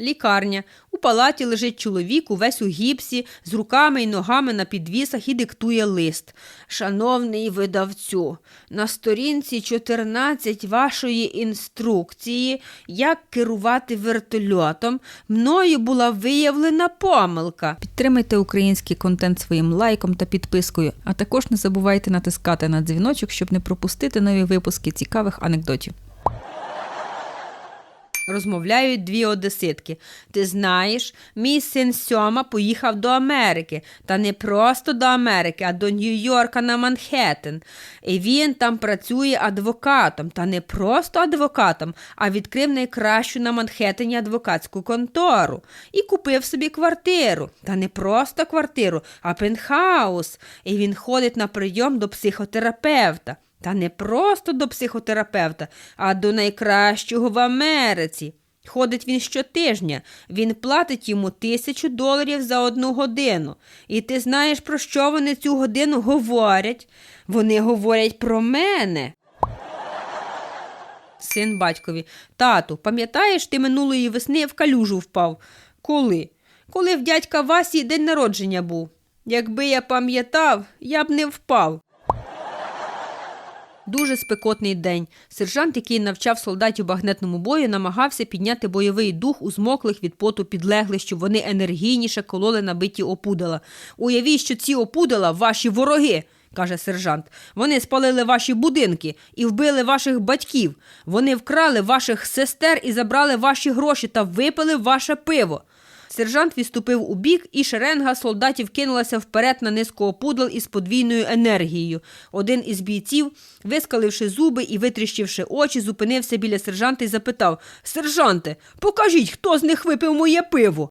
Лікарня. У палаті лежить чоловік, увесь у гіпсі, з руками й ногами на підвісах і диктує лист. Шановний видавцю, на сторінці 14 вашої інструкції, як керувати вертольотом, мною була виявлена помилка. Підтримайте український контент своїм лайком та підпискою, а також не забувайте натискати на дзвіночок, щоб не пропустити нові випуски цікавих анекдотів. Розмовляють дві одеситки. Ти знаєш, мій син Сьома поїхав до Америки. Та не просто до Америки, а до Нью-Йорка на Манхеттен. І він там працює адвокатом. Та не просто адвокатом, а відкрив найкращу на Манхеттені адвокатську контору. І купив собі квартиру. Та не просто квартиру, а пентхаус. І він ходить на прийом до психотерапевта. Та не просто до психотерапевта, а до найкращого в Америці. Ходить він щотижня, він платить йому тисячу доларів за одну годину. І ти знаєш, про що вони цю годину говорять? Вони говорять про мене. Син батькові. Тату, пам'ятаєш, ти минулої весни в калюжу впав? Коли? Коли в дядька Васі день народження був. Якби я пам'ятав, я б не впав. Дуже спекотний день. Сержант, який навчав солдатів багнетному бою, намагався підняти бойовий дух у змоклих від поту підлеглих, щоб вони енергійніше кололи набиті опудала. Уявіть, що ці опудала ваші вороги. каже сержант. Вони спалили ваші будинки і вбили ваших батьків. Вони вкрали ваших сестер і забрали ваші гроші та випили ваше пиво. Сержант відступив у бік, і шеренга солдатів кинулася вперед на низку опудал із подвійною енергією. Один із бійців, вискаливши зуби і витріщивши очі, зупинився біля сержанта і запитав: Сержанте, покажіть, хто з них випив моє пиво.